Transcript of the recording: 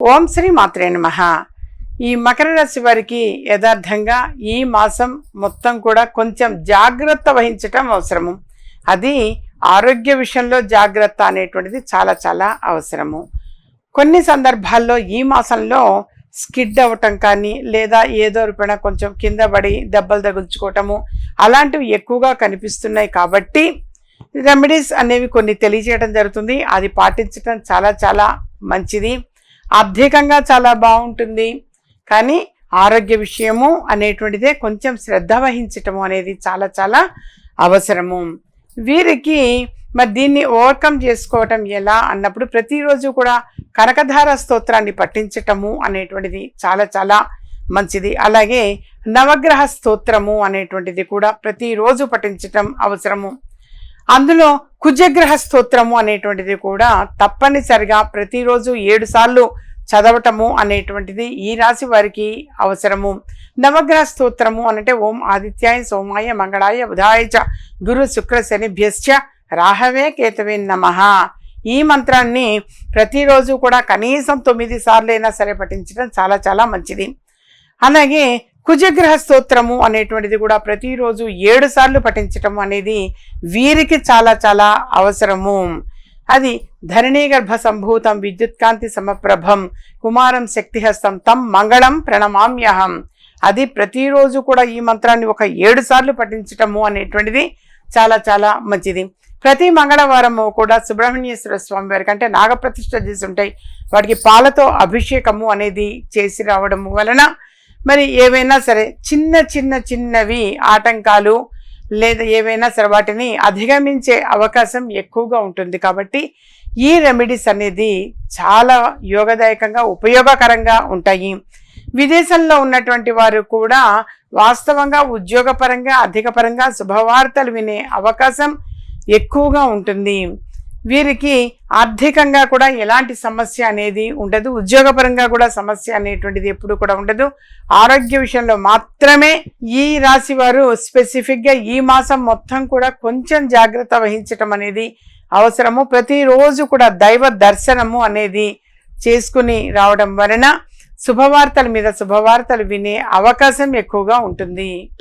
ఓం శ్రీ మాత్రే నమ. ఈ మకర రాశి వారికి యథార్థంగా ఈ మాసం మొత్తం కూడా కొంచెం జాగ్రత్త వహించటం అవసరము. అది ఆరోగ్య విషయంలో జాగ్రత్త అనేటువంటిది చాలా చాలా అవసరము. కొన్ని సందర్భాల్లో ఈ మాసంలో స్కిడ్ అవ్వటం కానీ లేదా ఏదో రూపాయ కొంచెం కింద పడి దెబ్బలు తగుల్చుకోవటము అలాంటివి ఎక్కువగా కనిపిస్తున్నాయి కాబట్టి రెమెడీస్ అనేవి కొన్ని తెలియజేయడం జరుగుతుంది. అది పాటించడం చాలా చాలా మంచిది. ఆర్థికంగా చాలా బాగుంటుంది. కానీ ఆరోగ్య విషయము అనేటువంటిదే కొంచెం శ్రద్ధ వహించటము అనేది చాలా చాలా అవసరము. వీరికి మరి దీన్ని ఓవర్కమ్ చేసుకోవటం ఎలా అన్నప్పుడు ప్రతిరోజు కూడా కనకధార స్తోత్రాన్ని పఠించటము అనేటువంటిది చాలా చాలా మంచిది. అలాగే నవగ్రహ స్తోత్రము అనేటువంటిది కూడా ప్రతిరోజు పఠించటం అవసరము. అందులో కుజగ్రహ స్తోత్రము అనేటువంటిది కూడా తప్పనిసరిగా ప్రతిరోజు ఏడు సార్లు చదవటము అనేటువంటిది ఈ రాశి వారికి అవసరము. నవగ్రహ స్తోత్రము అనంటే ఓం ఆదిత్యాయ సోమాయ మంగళాయ బుధాయ చ గురు శుక్ర శనిభ్యశ్చ రాహవే కేతవే నమ. ఈ మంత్రాన్ని ప్రతిరోజు కూడా కనీసం తొమ్మిది సార్లు అయినా సరే పఠించడం చాలా చాలా మంచిది. అలాగే కుజగ్రహ స్తోత్రము అనేటువంటిది కూడా ప్రతిరోజు ఏడు సార్లు పఠించటం అనేది వీరికి చాలా చాలా అవసరము. అది ధరణీ గర్భ సంభూతం విద్యుత్కాంతి సమప్రభం కుమారం శక్తిహస్తం తం మంగళం ప్రణమామ్యహం. అది ప్రతిరోజు కూడా ఈ మంత్రాన్ని ఒక ఏడు సార్లు పఠించటము అనేటువంటిది చాలా చాలా మంచిది. ప్రతి మంగళవారము కూడా సుబ్రహ్మణ్యేశ్వర స్వామి వారికి అంటే నాగప్రతిష్ఠ చేసి ఉంటాయి. వాటికి పాలతో అభిషేకము అనేది చేసి రావడం వలన మరి ఏవైనా సరే చిన్న చిన్న చిన్నవి ఆటంకాలు లేదా ఏవైనా సరే వాటిని అధిగమించే అవకాశం ఎక్కువగా ఉంటుంది కాబట్టి ఈ రెమెడీస్ అనేది చాలా యోగదాయకంగా ఉపయోగకరంగా ఉంటాయి. విదేశంలో ఉన్నటువంటి వారు కూడా వాస్తవంగా ఉద్యోగపరంగా అధిక పరంగా శుభవార్తలు వినే అవకాశం ఎక్కువగా ఉంటుంది. వీరికి ఆర్థికంగా కూడా ఎలాంటి సమస్య అనేది ఉండదు. ఉద్యోగపరంగా కూడా సమస్య అనేటువంటిది ఎప్పుడు కూడా ఉండదు. ఆరోగ్య విషయంలో మాత్రమే ఈ రాశి వారు స్పెసిఫిక్గా ఈ మాసం మొత్తం కూడా కొంచెం జాగ్రత్త వహించటం అనేది అవసరము. ప్రతిరోజు కూడా దైవ దర్శనము అనేది చేసుకుని రావడం వలన శుభవార్తల మీద శుభవార్తలు వినే అవకాశం ఎక్కువగా ఉంటుంది.